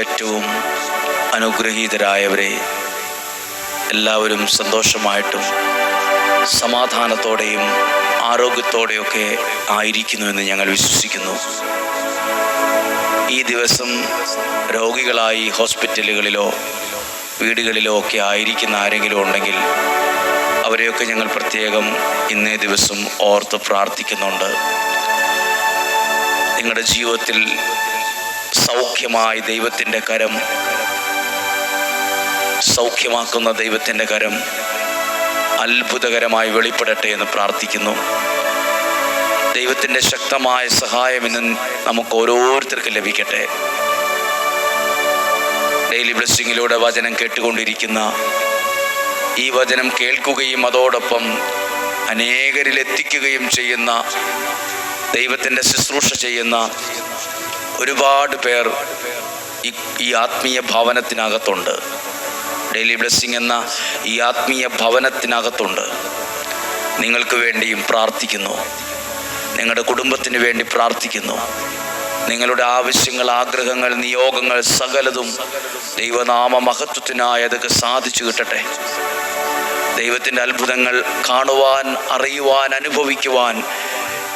ഏറ്റവും അനുഗ്രഹീതരായവരെ എല്ലാവരും സന്തോഷമായിട്ടും സമാധാനത്തോടെയും ആരോഗ്യത്തോടെയൊക്കെ ആയിരിക്കുന്നുവെന്ന് ഞങ്ങൾ വിശ്വസിക്കുന്നു. ഈ ദിവസം രോഗികളായി ഹോസ്പിറ്റലുകളിലോ വീടുകളിലോ ഒക്കെ ആയിരിക്കുന്ന ആരെങ്കിലും ഉണ്ടെങ്കിൽ അവരെയൊക്കെ ഞങ്ങൾ പ്രത്യേകം ഇന്നേ ദിവസം ഓർത്ത് പ്രാർത്ഥിക്കുന്നുണ്ട്. നിങ്ങളുടെ ജീവിതത്തിൽ സൗഖ്യമായി ദൈവത്തിന്റെ കരം. സൗഖ്യമാക്കുന്ന ദൈവത്തിന്റെ കരം അത്ഭുതകരമായി വെളിപ്പെടട്ടെ എന്ന് പ്രാർത്ഥിക്കുന്നു. ദൈവത്തിന്റെ ശക്തമായ സഹായം ഇന്ന് നമുക്ക് ഓരോരുത്തർക്കും ലഭിക്കട്ടെ. ഡെയിലി ബ്ലെസ്സിങ്ങിലൂടെ വചനം കേട്ടുകൊണ്ടിരിക്കുന്ന ഈ വചനം കേൾക്കുകയും അതോടൊപ്പം അനേകരിൽ എത്തിക്കുകയും ചെയ്യുന്ന ദൈവത്തിന്റെ ശുശ്രൂഷ ചെയ്യുന്ന ഒരുപാട് പേർ ഈ ആത്മീയ ഭവനത്തിനകത്തുണ്ട്. ഡെയിലി ബ്ലെസ്സിങ് എന്ന ഈ ആത്മീയ ഭവനത്തിനകത്തുണ്ട്. നിങ്ങൾക്ക് വേണ്ടിയും പ്രാർത്ഥിക്കുന്നു. നിങ്ങളുടെ കുടുംബത്തിന് വേണ്ടി പ്രാർത്ഥിക്കുന്നു. നിങ്ങളുടെ ആവശ്യങ്ങൾ ആഗ്രഹങ്ങൾ നിയോഗങ്ങൾ സകലതും ദൈവനാമ മഹത്വത്തിനായി സാധിച്ചു കിട്ടട്ടെ. ദൈവത്തിന്റെ അത്ഭുതങ്ങൾ കാണുവാൻ അറിയുവാൻ അനുഭവിക്കുവാൻ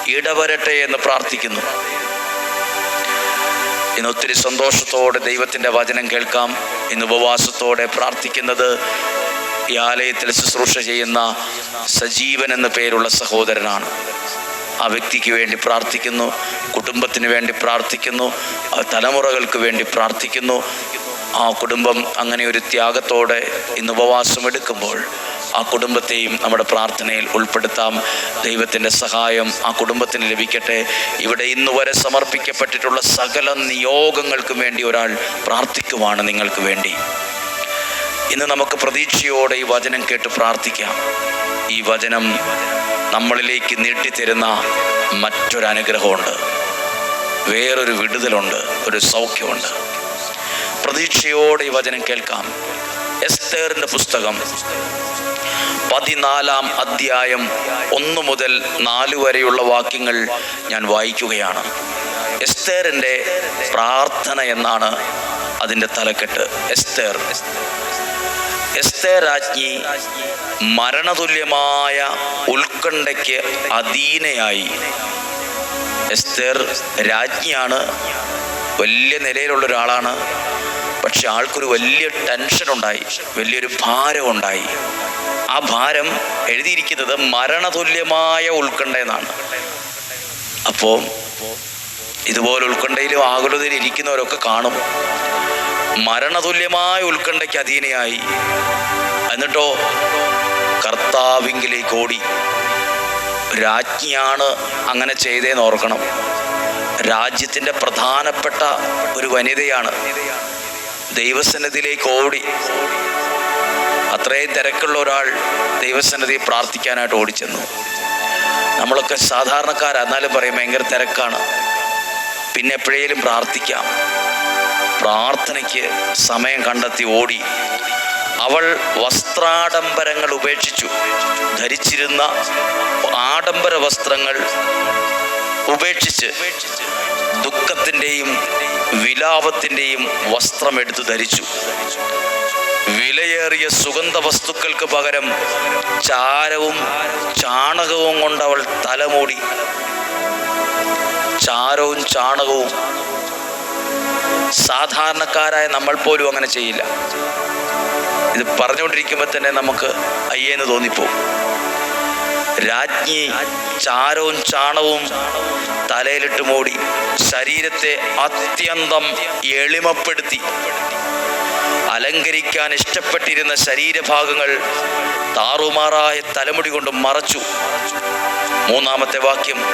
ഇടവരട്ടെ എന്ന് പ്രാർത്ഥിക്കുന്നു. ഇന്ന് ഒത്തിരി സന്തോഷത്തോടെ ദൈവത്തിന്റെ വചനം കേൾക്കാം. ഇന്ന് ഉപവാസത്തോടെ പ്രാർത്ഥിക്കുന്നത് ഈ ആലയത്തിൽ ശുശ്രൂഷ ചെയ്യുന്ന സജീവൻ എന്ന പേരുള്ള സഹോദരനാണ്. ആ വ്യക്തിക്ക് വേണ്ടി പ്രാർത്ഥിക്കുന്നു കുടുംബത്തിന് വേണ്ടി പ്രാർത്ഥിക്കുന്നു തലമുറകൾക്ക് വേണ്ടി പ്രാർത്ഥിക്കുന്നു. ആ കുടുംബം അങ്ങനെ ഒരു ത്യാഗത്തോടെ ഇന്ന് ഉപവാസം എടുക്കുമ്പോൾ ആ കുടുംബത്തെയും നമ്മുടെ പ്രാർത്ഥനയിൽ ഉൾപ്പെടുത്താം. ദൈവത്തിന്റെ സഹായം ആ കുടുംബത്തിന് ലഭിക്കട്ടെ. ഇവിടെ ഇന്ന് വരെ സമർപ്പിക്കപ്പെട്ടിട്ടുള്ള സകല നിയോഗങ്ങൾക്കും വേണ്ടി ഒരാൾ പ്രാർത്ഥിക്കുവാണ് നിങ്ങൾക്ക് വേണ്ടി. ഇന്ന് നമുക്ക് പ്രതീക്ഷയോടെ ഈ വചനം കേട്ട് പ്രാർത്ഥിക്കാം. ഈ വചനം നമ്മളിലേക്ക് നീട്ടിത്തരുന്ന മറ്റൊരനുഗ്രഹമുണ്ട്. വേറൊരു വിടുതലുണ്ട് ഒരു സൗഖ്യമുണ്ട്. പ്രതീക്ഷയോടെ ഈ വചനം കേൾക്കാം. എസ്തേറിന്റെ പുസ്തകം. പതിനാലാം അധ്യായം ഒന്ന് മുതൽ നാല് വരെയുള്ള വാക്യങ്ങൾ ഞാൻ വായിക്കുകയാണ്. എസ്തേറിന്റെ പ്രാർത്ഥന എന്നാണ് അതിന്റെ തലക്കെട്ട്. എസ്തേർ. എസ്തേ രാജ്ഞി മരണതുല്യമായ ഉത്കണ്ഠയ്ക്ക് അധീനയായി. എസ്തേർ രാജ്ഞിയാണ് വലിയ നിലയിലുള്ള ഒരാളാണ്. പക്ഷെ ആൾക്കൊരു വലിയ ടെൻഷൻ ഉണ്ടായി. വലിയൊരു ഭാരം ഉണ്ടായി. ആ ഭാരം എഴുതിയിരിക്കുന്നത് മരണതുല്യമായ ഉത്കണ്ഠ എന്നാണ്. അപ്പോൾ ഇതുപോലെ ഉത്കണ്ഠയിലും ആകുലതയിലും ഇരിക്കുന്നവരൊക്കെ കാണും. മരണതുല്യമായ ഉത്കണ്ഠയ്ക്ക് അധീനയായി. എന്നിട്ടോ കർത്താവിങ്കിലേക്ക് ഓടി. രാജ്ഞിയാണ് അങ്ങനെ ചെയ്തേന്ന് ഓർക്കണം. രാജ്യത്തിന്റെ പ്രധാനപ്പെട്ട ഒരു വനിതയാണ്. ദൈവസന്നിധിയിലേക്ക് ഓടി. അത്രയും തിരക്കുള്ള ഒരാൾ ദൈവസന്നിധി പ്രാർത്ഥിക്കാനായിട്ട് ഓടിച്ചെന്നു. നമ്മളൊക്കെ സാധാരണക്കാരാ എന്നാലും പറയും ഭയങ്കര തിരക്കാണ്. പിന്നെ എപ്പോഴേലും പ്രാർത്ഥിക്കാം. പ്രാർത്ഥനയ്ക്ക് സമയം കണ്ടെത്തി ഓടി. അവൾ വസ്ത്രാഡംബരങ്ങൾ ഉപേക്ഷിച്ചു. ധരിച്ചിരുന്ന ആഡംബര വസ്ത്രങ്ങൾ ഉപേക്ഷിച്ച് ദുഃഖത്തിന്റെയും വിലാപത്തിന്റെയും വസ്ത്രമെടുത്തു ധരിച്ചു. വിലയേറിയ സുഗന്ധ വസ്തുക്കൾക്ക് പകരം ചാരവും ചാണകവും കൊണ്ട് അവൾ തലമൂടി. ചാരവും ചാണകവും സാധാരണക്കാരായ നമ്മൾ പോലും അങ്ങനെ ചെയ്യില്ല. ഇത് പറഞ്ഞുകൊണ്ടിരിക്കുമ്പോൾ തന്നെ നമുക്ക് അയ്യേന്ന് തോന്നിപ്പോവും. രാജ്ഞി ചാരവും ചാണവും തലയിലിട്ട് മൂടി ശരീരത്തെ അത്യന്തം എളിമപ്പെടുത്തി. അലങ്കരിക്കാൻ ഇഷ്ടപ്പെട്ടിരുന്ന ശരീരഭാഗങ്ങൾ താറുമാറായ തലമുടി കൊണ്ട് മറച്ചു. മൂന്നാമത്തെ വാക്യം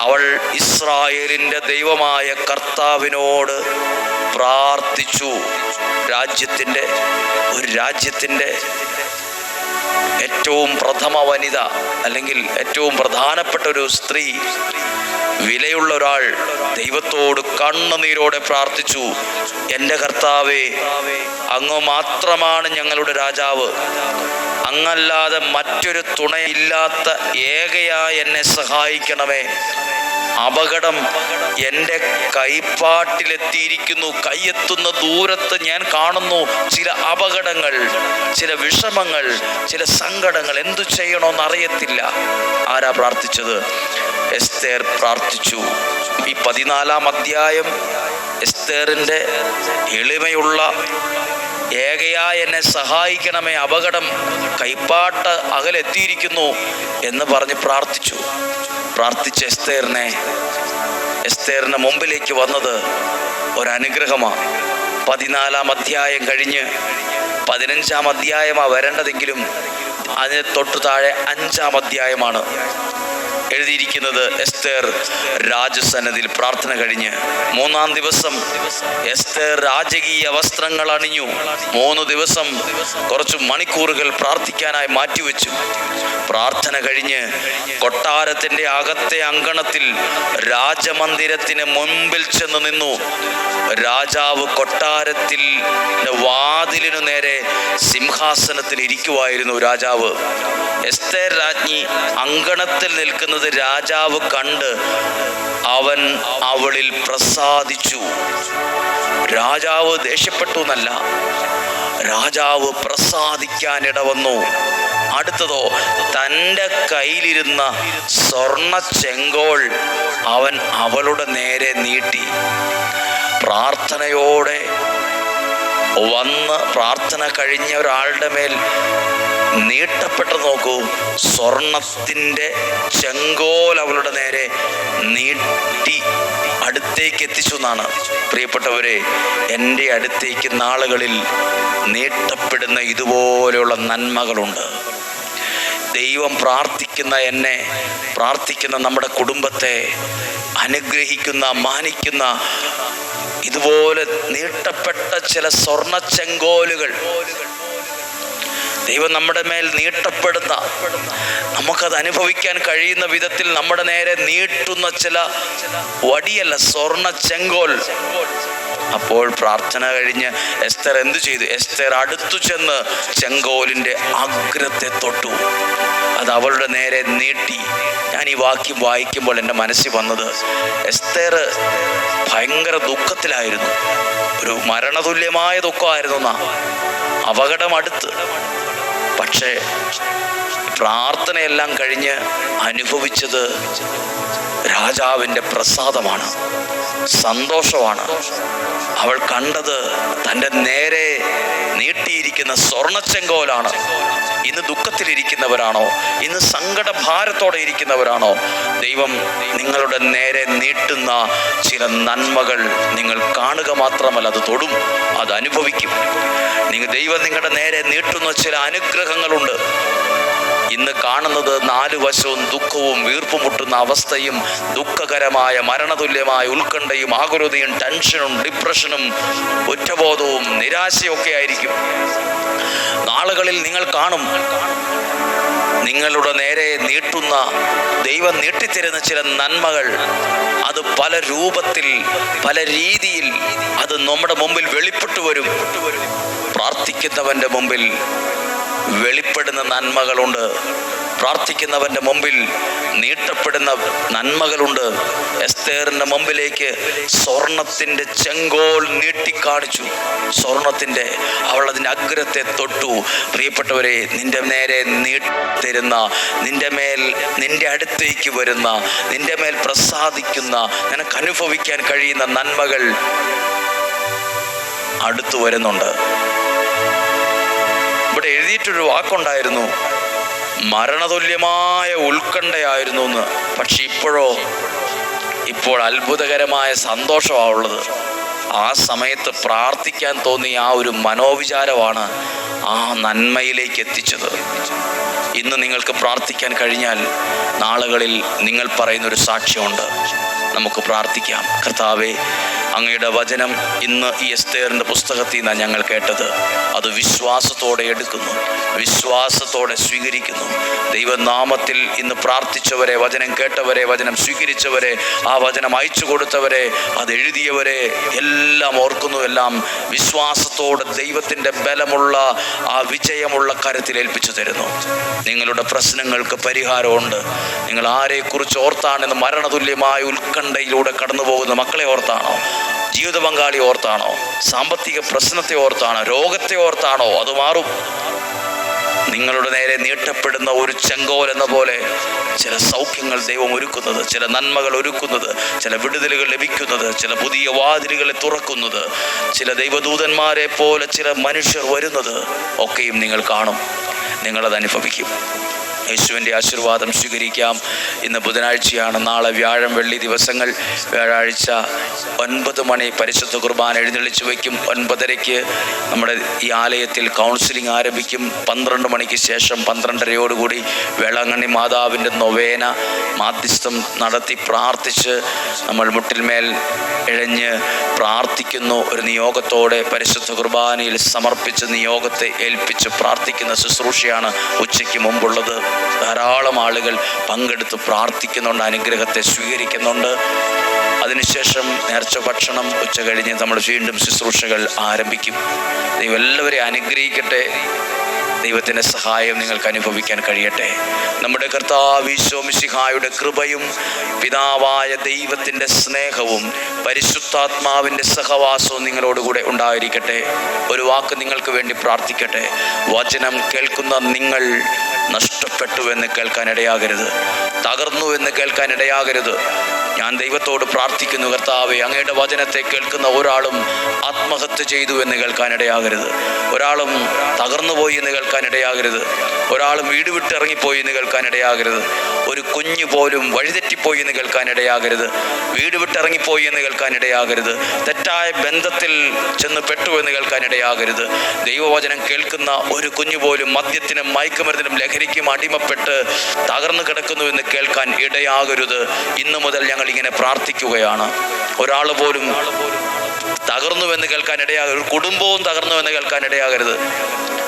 അവൾ ഇസ്രായേലിന്റെ ദൈവമായ കർത്താവിനോട് പ്രാർത്ഥിച്ചു. രാജ്യത്തിന്റെ ഒരു രാജ്യത്തിന്റെ ഏറ്റവും പ്രഥമ വനിത അല്ലെങ്കിൽ ഏറ്റവും പ്രധാനപ്പെട്ട ഒരു സ്ത്രീ വിലയുള്ള ഒരാൾ ദൈവത്തോട് കണ്ണുനീരോടെ പ്രാർത്ഥിച്ചു. എന്റെ കർത്താവേ അങ്ങ് മാത്രമാണ് ഞങ്ങളുടെ രാജാവ്. അങ്ങല്ലാതെ മറ്റൊരു തുണയില്ലാത്ത ഏകയായി എന്നെ സഹായിക്കണമേ. അപകടം എന്റെ കൈപ്പാട്ടിലെത്തിയിരിക്കുന്നു. കൈയെത്തുന്ന ദൂരത്ത് ഞാൻ കാണുന്നു ചില അപകടങ്ങൾ ചില വിഷമങ്ങൾ ചില സങ്കടങ്ങൾ. എന്തു ചെയ്യണമെന്ന് അറിയത്തില്ല. ആരാ പ്രാർത്ഥിച്ചത്? എസ്തേർ പ്രാർത്ഥിച്ചു. ഈ പതിനാലാം അധ്യായം എസ്തേറിന്റെ എളിമയുള്ള ഏകയായ എന്നെ സഹായിക്കണമേ. അപകടം കൈപ്പാട്ട് അകലെത്തിയിരിക്കുന്നു എന്ന് പറഞ്ഞ് പ്രാർത്ഥിച്ചു. പ്രാർത്ഥിച്ച എസ്തേറിനെ എസ്തേറിന് മുമ്പിലേക്ക് വന്നത് ഒരനുഗ്രഹമാണ് പതിനാലാം അധ്യായം കഴിഞ്ഞ് പതിനഞ്ചാം അധ്യായമാണ് വരേണ്ടതെങ്കിലും അതിന് തൊട്ടു താഴെ അഞ്ചാം അധ്യായമാണ്. എഴുതിയിരിക്കുന്നത് എസ്തേർ രാജസന്നതിൽ പ്രാർത്ഥന കഴിഞ്ഞ് മൂന്നാം ദിവസം എസ്തേർ രാജകീയ വസ്ത്രങ്ങൾ അണിഞ്ഞു. മൂന്ന് ദിവസം കുറച്ച് മണിക്കൂറുകൾ പ്രാർത്ഥിക്കാനായി മാറ്റിവെച്ചു. പ്രാർത്ഥന കഴിഞ്ഞ് കൊട്ടാരത്തിന്റെ അകത്തെ അങ്കണത്തിൽ രാജമന്ദിരത്തിന് മുൻപിൽ ചെന്ന് നിന്നു. രാജാവ് കൊട്ടാരത്തിൽ വാതിലിനു നേരെ സിംഹാസനത്തിൽ ഇരിക്കുവായിരുന്നു രാജാവ്. എസ്തേർ രാജ്ഞി അങ്കണത്തിൽ നിൽക്കുന്നത് രാജാവ് കണ്ട് അവൻ അവളിൽ പ്രസാദിച്ചു. രാജാവ് ദേഷ്യപ്പെട്ടു എന്നല്ല. രാജാവ് പ്രസാദിക്കാൻ ഇടവന്നു. അടുത്തതോ തന്റെ കയ്യിലിരുന്ന സ്വർണ ചെങ്കോൾ അവൻ അവളുടെ നേരെ നീട്ടി. പ്രാർത്ഥനയോടെ വന്ന് പ്രാർത്ഥന കഴിഞ്ഞ ഒരാളുടെ മേൽ നീട്ടപ്പെട്ട് നോക്കൂ. സ്വർണത്തിന്റെ ചെങ്കോൽ അവളുടെ നേരെ നീട്ടി അടുത്തേക്ക് എത്തിച്ചു എന്നാണ്. പ്രിയപ്പെട്ടവരെ എന്റെ അടുത്തേക്ക് നാളുകളിൽ നീട്ടപ്പെടുന്ന ഇതുപോലെയുള്ള നന്മകളുണ്ട്. ദൈവം പ്രാർത്ഥിക്കുന്ന എന്നെ പ്രാർത്ഥിക്കുന്ന നമ്മുടെ കുടുംബത്തെ അനുഗ്രഹിക്കുന്ന മാനിക്കുന്ന ഇതുപോലെ നീട്ടപ്പെട്ട ചില സ്വർണ ചെങ്കോലുകൾ ദൈവം നമ്മുടെ മേൽ നീട്ടപ്പെടുന്ന നമുക്കത് അനുഭവിക്കാൻ കഴിയുന്ന വിധത്തിൽ നമ്മുടെ നേരെ നീട്ടുന്ന ചില വടിയല്ല സ്വർണ ചെങ്കോൽ. അപ്പോൾ പ്രാർത്ഥന കഴിഞ്ഞ് എസ്തർ എന്തു ചെയ്തു? എസ്തർ അടുത്തു ചെന്ന് ചെങ്കോലിന്റെ അഗ്രത്തെ തൊട്ടു. അത് അവളുടെ നേരെ നീട്ടി. ഞാൻ ഈ വാക്യം വായിക്കുമ്പോൾ എന്റെ മനസ്സിൽ വന്നത് എസ്തർ ഭയങ്കര ദുഃഖത്തിലായിരുന്നു. ഒരു മരണതുല്യമായ ദുഃഖമായിരുന്നു എന്നാ അപകടം അടുത്ത്. പക്ഷേ പ്രാർത്ഥനയെല്ലാം കഴിഞ്ഞ് അനുഭവിച്ചത് രാജാവിന്റെ പ്രസാദമാണ് സന്തോഷമാണ്. അവൾ കണ്ടത് തന്റെ നേരെ നീട്ടിയിരിക്കുന്ന സ്വർണച്ചെങ്കോലാണ്. ഇന്ന് ദുഃഖത്തിലിരിക്കുന്നവരാണോ? ഇന്ന് സങ്കടഭാരത്തോടെ ഇരിക്കുന്നവരാണോ? ദൈവം നിങ്ങളുടെ നേരെ നീട്ടുന്ന ചില നന്മകൾ നിങ്ങൾ കാണുക മാത്രമല്ല അത് തൊടും അത് അനുഭവിക്കും. നിങ്ങൾ ദൈവം നിങ്ങളുടെ നേരെ നീട്ടുന്ന ചില അനുഗ്രഹങ്ങളുണ്ട്. ഇന്ന് കാണുന്നത് നാലു വശവും ദുഃഖവും വീർപ്പുമുട്ടുന്ന അവസ്ഥയും ദുഃഖകരമായ മരണതുല്യമായ ഉത്കണ്ഠയും ആകുലതയും ടെൻഷനും ഡിപ്രഷനും കുറ്റബോധവും നിരാശയൊക്കെ ആയിരിക്കും. നാളുകളിൽ നിങ്ങൾ കാണും നിങ്ങളുടെ നേരെ നീട്ടുന്ന ദൈവം നീട്ടിത്തരുന്ന ചില നന്മകൾ. അത് പല രൂപത്തിൽ പല രീതിയിൽ അത് നമ്മുടെ മുമ്പിൽ വെളിപ്പെട്ടു വരും. പ്രാർത്ഥിക്കുന്നവന്റെ മുമ്പിൽ വെളിപ്പെടുന്ന നന്മകളുണ്ട്. പ്രാർത്ഥിക്കുന്നവന്റെ മുമ്പിൽ നീട്ടപ്പെടുന്ന നന്മകളുണ്ട്. എസ്തേറിന്റെ മുമ്പിലേക്ക് സ്വർണത്തിന്റെ ചെങ്കോൽ നീട്ടിക്കാണിച്ചു. സ്വർണത്തിന്റെ അവൾ അതിന്റെ അഗ്രത്തെ തൊട്ടു. പ്രിയപ്പെട്ടവരെ നിന്റെ നേരെ നീട്ടിത്തരുന്ന നിന്റെ മേൽ നിന്റെ അടുത്തേക്ക് വരുന്ന നിന്റെ മേൽ പ്രസാദിക്കുന്ന നിനക്ക് അനുഭവിക്കാൻ കഴിയുന്ന നന്മകൾ അടുത്തു വരുന്നുണ്ട്. എഴുതിയിട്ടൊരു വാക്കുണ്ടായിരുന്നു. മരണതുല്യമായ ഉത്കണ്ഠയായിരുന്നു എന്ന്. പക്ഷെ ഇപ്പോഴോ ഇപ്പോൾ അത്ഭുതകരമായ സന്തോഷമാണ് ഉള്ളത്. ആ സമയത്ത് പ്രാർത്ഥിക്കാൻ തോന്നിയ ആ ഒരു മനോവിചാരമാണ് ആ നന്മയിലേക്ക് എത്തിച്ചത്. ഇന്ന് നിങ്ങൾക്ക് പ്രാർത്ഥിക്കാൻ കഴിഞ്ഞാൽ നാളുകളിൽ നിങ്ങൾ പറയുന്നൊരു സാക്ഷ്യമുണ്ട്. നമുക്ക് പ്രാർത്ഥിക്കാം. കർത്താവെ അങ്ങയുടെ വചനം ഇന്ന് ഈ എസ്തേറിന്റെ പുസ്തകത്തിൽ നിന്നാണ് ഞങ്ങൾ കേട്ടത്. അത് വിശ്വാസത്തോടെ എടുക്കുന്നു. വിശ്വാസത്തോടെ സ്വീകരിക്കുന്നു. ദൈവനാമത്തിൽ ഇന്ന് പ്രാർത്ഥിച്ചവരെ വചനം കേട്ടവരെ വചനം സ്വീകരിച്ചവരെ ആ വചനം അയച്ചു കൊടുത്തവരെ അത് എഴുതിയവരെ എല്ലാം ഓർക്കുന്നു. എല്ലാം വിശ്വാസത്തോടെ ദൈവത്തിന്റെ ബലമുള്ള ആ വിജയമുള്ള കരത്തിൽ ഏൽപ്പിച്ചു തരുന്നു. നിങ്ങളുടെ പ്രശ്നങ്ങൾക്ക് പരിഹാരമുണ്ട്. നിങ്ങൾ ആരെക്കുറിച്ച് ഓർത്താണെന്ന് മരണതുല്യമായ ഉത്കണ്ഠയിലൂടെ കടന്നു പോകുന്ന മക്കളെ ഓർത്താണോ? ജീവിത പങ്കാളി ഓർത്താണോ? സാമ്പത്തിക പ്രശ്നത്തെ ഓർത്താണോ? രോഗത്തെ ഓർത്താണോ? അത് മാറും. നിങ്ങളുടെ നേരെ നീട്ടപ്പെടുന്ന ഒരു ചെങ്കോൽ എന്ന പോലെ ചില സൗഖ്യങ്ങൾ ദൈവം ഒരുക്കുന്നത് ചില നന്മകൾ ഒരുക്കുന്നത് ചില വിടുതലുകൾ ലഭിക്കുന്നത് ചില പുതിയ വാതിലുകളെ തുറക്കുന്നത് ചില ദൈവദൂതന്മാരെ പോലെ ചില മനുഷ്യർ വരുന്നത് ഒക്കെയും നിങ്ങൾ കാണും. നിങ്ങളത് അനുഭവിക്കും. യേശുവിന്റെ ആശീർവാദം സ്വീകരിക്കാം. ഇന്ന് ബുധനാഴ്ചയാണ് നാളെ വ്യാഴം വെള്ളി ദിവസങ്ങൾ. വ്യാഴാഴ്ച ഒൻപത് മണി പരിശുദ്ധ കുർബാന എഴുന്നള്ളിച്ച് വയ്ക്കും. ഒൻപതരയ്ക്ക് നമ്മുടെ ഈ ആലയത്തിൽ കൗൺസിലിംഗ് ആരംഭിക്കും. പന്ത്രണ്ട് മണിക്ക് ശേഷം പന്ത്രണ്ടരയോടുകൂടി വേളാങ്കണ്ണി മാതാവിന്റെ നൊവേന മാധ്യസ്ഥം നടത്തി പ്രാർത്ഥിച്ച് നമ്മൾ മുട്ടിൽമേൽ ഇഴഞ്ഞ് പ്രാർത്ഥിക്കുന്നു. ഒരു നിയോഗത്തോടെ പരിശുദ്ധ കുർബാനയിൽ സമർപ്പിച്ച് നിയോഗത്തെ ഏൽപ്പിച്ച് പ്രാർത്ഥിക്കുന്ന ശുശ്രൂഷയാണ് ഉച്ചയ്ക്ക് മുമ്പുള്ളത്. ധാരാളം ആളുകൾ പങ്കെടുത്ത് പ്രാർത്ഥിക്കുന്നുണ്ട് അനുഗ്രഹത്തെ സ്വീകരിക്കുന്നുണ്ട്. അതിനുശേഷം നേർച്ച ഭക്ഷണം ഉച്ച കഴിഞ്ഞ് നമ്മൾ വീണ്ടും ശുശ്രൂഷകൾ ആരംഭിക്കും. ദൈവം എല്ലാവരെയും അനുഗ്രഹിക്കട്ടെ. ദൈവത്തിന്റെ സഹായം നിങ്ങൾക്ക് അനുഭവിക്കാൻ കഴിയട്ടെ. നമ്മുടെ കർത്താവ് ഈശോമിശിഹായുടെ കൃപയും പിതാവായ ദൈവത്തിന്റെ സ്നേഹവും പരിശുദ്ധാത്മാവിന്റെ സഹവാസവും നിങ്ങളോടുകൂടെ ഉണ്ടായിരിക്കട്ടെ. ഒരു വാക്ക് നിങ്ങൾക്ക് വേണ്ടി പ്രാർത്ഥിക്കട്ടെ. വചനം കേൾക്കുന്ന നിങ്ങൾ നഷ്ടപ്പെട്ടു എന്ന് കേൾക്കാൻ ഇടയാകരുത്. തകർന്നു എന്ന് കേൾക്കാൻ ഇടയാകരുത്. ഞാൻ ദൈവത്തോട് പ്രാർത്ഥിക്കുന്നു കർത്താവെ അങ്ങയുടെ വചനത്തെ കേൾക്കുന്ന ഒരാളും ആത്മഹത്യ ചെയ്തു എന്ന് കേൾക്കാനിടയാകരുത് ഒരാളും തകർന്നുപോയി എന്ന് കേൾക്കാനിടയാകരുത് ഒരാളും വീട് വിട്ടിറങ്ങിപ്പോയി എന്ന് കേൾക്കാനിടയാകരുത് ഒരു കുഞ്ഞു പോലും വഴിതെറ്റിപ്പോയി എന്ന് കേൾക്കാനിടയാകരുത് വീട് വിട്ടിറങ്ങിപ്പോയി എന്ന് കേൾക്കാനിടയാകരുത് തെറ്റായ ബന്ധത്തിൽ ചെന്ന് പെട്ടു എന്ന് കേൾക്കാനിടയാകരുത് ദൈവവചനം കേൾക്കുന്ന ഒരു കുഞ്ഞു പോലും മദ്യത്തിനും മയക്കുമരുന്നിനും ലഹരിക്കും അടിമപ്പെട്ട് തകർന്നു കിടക്കുന്നു എന്ന് കേൾക്കാൻ ഇടയാകരുത്. ഇന്നു മുതൽ ഞങ്ങൾ ഇങ്ങനെ പ്രാർത്ഥിക്കുകയാണ്. ഒരാൾ പോലും തകർന്നുവെന്ന് കേൾക്കാൻ ഇടയാകരുത് ഒരു കുടുംബവും തകർന്നുവെന്ന് കേൾക്കാൻ ഇടയാകരുത്.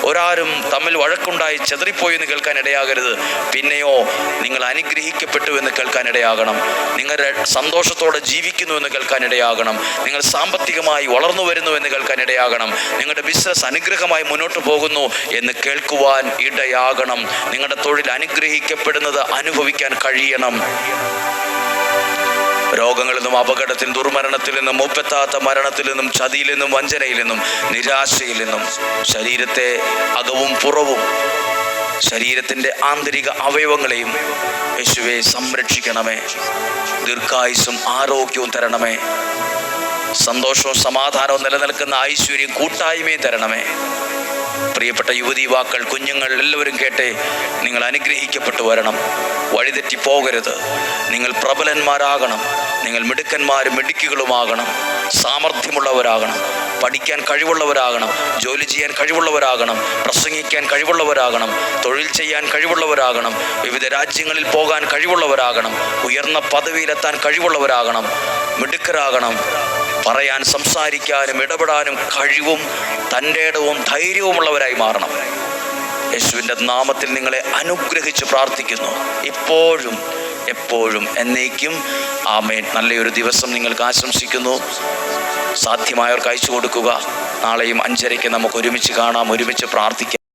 ഒരാരും തമ്മിൽ വഴക്കുണ്ടായി ചെതറിപ്പോയി എന്ന് കേൾക്കാൻ ഇടയാകരുത്. പിന്നെയോ നിങ്ങൾ അനുഗ്രഹിക്കപ്പെട്ടു എന്ന് കേൾക്കാൻ ഇടയാകണം. നിങ്ങൾ സന്തോഷത്തോടെ ജീവിക്കുന്നു എന്ന് കേൾക്കാൻ ഇടയാകണം. നിങ്ങൾ സാമ്പത്തികമായി വളർന്നു വരുന്നു എന്ന് കേൾക്കാൻ ഇടയാകണം. നിങ്ങളുടെ ബിസിനസ് അനുഗ്രഹമായി മുന്നോട്ട് പോകുന്നു എന്ന് കേൾക്കുവാൻ ഇടയാകണം. നിങ്ങളുടെ തൊഴിൽ അനുഗ്രഹിക്കപ്പെടുന്നത് അനുഭവിക്കാൻ കഴിയണം. രോഗങ്ങളിൽ നിന്നും അപകടത്തിൽ ദുർമരണത്തിൽ നിന്നും മുപ്പെത്താത്ത മരണത്തിൽ നിന്നും ചതിയിൽ നിന്നും വഞ്ചനയിൽ നിന്നും നിരാശയിൽ നിന്നും ശരീരത്തെ അകവും പുറവും ശരീരത്തിന്റെ ആന്തരിക അവയവങ്ങളെയും യേശുവെ സംരക്ഷിക്കണമേ. ദീർഘായുസും ആരോഗ്യവും തരണമേ. സന്തോഷവും സമാധാനവും നിലനിൽക്കുന്ന ഐശ്വര്യം കൂട്ടായ്മയും തരണമേ. പ്രിയപ്പെട്ട യുവതി യുവാക്കൾ കുഞ്ഞുങ്ങൾ എല്ലാവരും കേട്ടെ നിങ്ങൾ അനുഗ്രഹിക്കപ്പെട്ടു വരണം. വഴിതെറ്റി പോകരുത്. നിങ്ങൾ പ്രബലന്മാരാകണം. നിങ്ങൾ മിടുക്കന്മാരും മിടുക്കികളുമാകണം. സാമർഥ്യമുള്ളവരാകണം. പഠിക്കാൻ കഴിവുള്ളവരാകണം. ജോലി ചെയ്യാൻ കഴിവുള്ളവരാകണം. പ്രസംഗിക്കാൻ കഴിവുള്ളവരാകണം. തൊഴിൽ ചെയ്യാൻ കഴിവുള്ളവരാകണം. വിവിധ രാജ്യങ്ങളിൽ പോകാൻ കഴിവുള്ളവരാകണം. ഉയർന്ന പദവിയിലെത്താൻ കഴിവുള്ളവരാകണം. മിടുക്കരാകണം. പറയാൻ സംസാരിക്കാനും ഇടപെടാനും കഴിവും തന്റെ ഇടവും ധൈര്യവുമുള്ളവരായി മാറണം. യേശുവിന്റെ നാമത്തിൽ നിങ്ങളെ അനുഗ്രഹിച്ച് പ്രാർത്ഥിക്കുന്നു. ഇപ്പോഴും എപ്പോഴും എന്നേക്കും. ആമേൻ. നല്ലൊരു ദിവസം നിങ്ങൾക്ക് ആശംസിക്കുന്നു. സാധ്യമായവർക്ക് അയച്ചു കൊടുക്കുക. നാളെയും അഞ്ചരയ്ക്ക് നമുക്ക് ഒരുമിച്ച് കാണാം ഒരുമിച്ച് പ്രാർത്ഥിക്കാം.